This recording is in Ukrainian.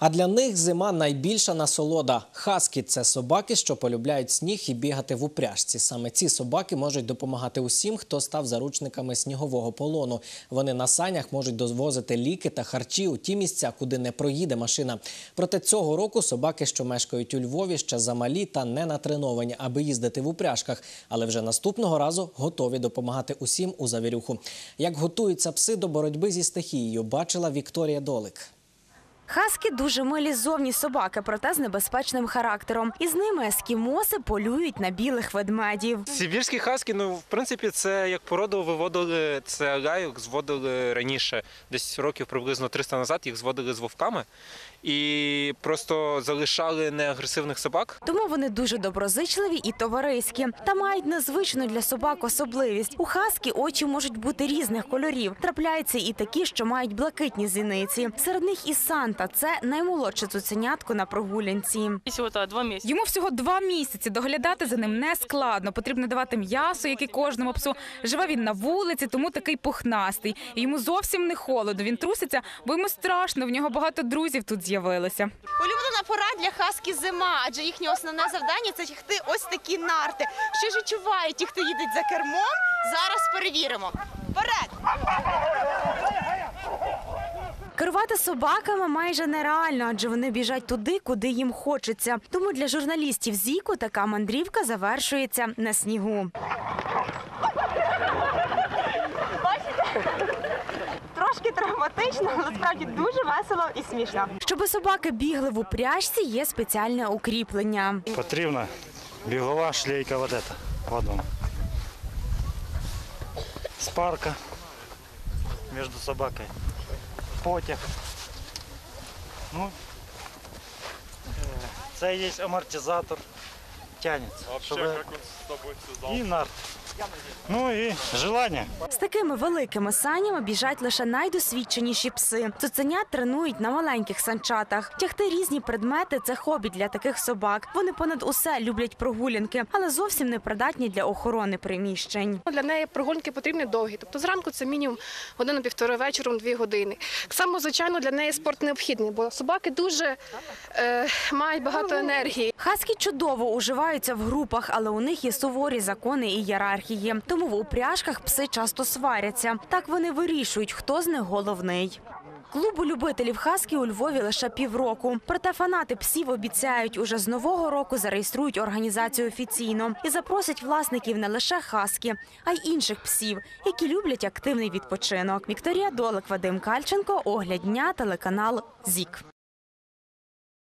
А для них зима найбільша насолода. Хаскі це собаки, що полюбляють сніг і бігати в упряжці. Саме ці собаки можуть допомагати усім, хто став заручниками снігового полону. Вони на санях можуть дозвозити ліки та харчі у ті місця, куди не проїде машина. Проте цього року собаки, що мешкають у Львові, ще замалі та не натреновані, аби їздити в упряжках. Але вже наступного разу готові допомагати усім у завірюху. Як готуються пси до боротьби зі стихією, бачила Вікторія Долик. Хаскі дуже милі зовні собаки, проте з небезпечним характером. І з ними ескімоси полюють на білих ведмедів. Сибірські хаски, ну в принципі, це як породу виводили це лайок, зводили раніше, десь років приблизно 300 назад. Їх зводили з вовками і просто залишали неагресивних собак. Тому вони дуже доброзичливі і товариські та мають незвичну для собак особливість. У хаскі очі можуть бути різних кольорів. Трапляються і такі, що мають блакитні зіниці. Серед них і Санта це наймолодше цуценятко на прогулянці. Йому всього два місяці. Доглядати за ним не складно. Потрібно давати м'ясо, як і кожному псу. Живе він на вулиці, тому такий пухнастий. І йому зовсім не холодно. Він труситься, бо йому страшно. В нього багато друзів тут з'явилося. Улюблена пора для хаски зима, адже їхнє основне завдання це тягти ось такі нарти. Що ж відчувають ті, хто їде за кермом? Зараз перевіримо. Вперед! Керувати собаками майже нереально, адже вони біжать туди, куди їм хочеться. Тому для журналістів Зіку така мандрівка завершується на снігу. Трошки травматично, але насправді дуже весело і смішно. Щоби собаки бігли в упряжці, є спеціальне укріплення. Потрібна бігова шлейка вот эта, вот вам. Спарка между собакой. Потяг. Ну, е, це є амортизатор. Тянеться. Щоб... І нарт. Ну і желання. З такими великими санями біжать лише найдосвідченіші пси. Цуценят тренують на маленьких санчатах. Тягти різні предмети це хобі для таких собак. Вони понад усе люблять прогулянки, але зовсім не придатні для охорони приміщень. Для неї прогулянки потрібні довгі. Тобто зранку це мінімум година півтори вечором дві години. Так само, звичайно, для неї спорт необхідний, бо собаки дуже е, мають багато енергії. Хаскі чудово уживаються в групах, але у них є суворі закони і ієрархії. Тому в упряжках пси часто сваряться. Так вони вирішують, хто з них головний. Клубу любителів хаски у Львові лише півроку. Проте фанати псів обіцяють, уже з нового року зареєструють організацію офіційно і запросять власників не лише хаски, а й інших псів, які люблять активний відпочинок. Вікторія Долик, Вадим Кальченко, огляд дня, телеканал ЗІК.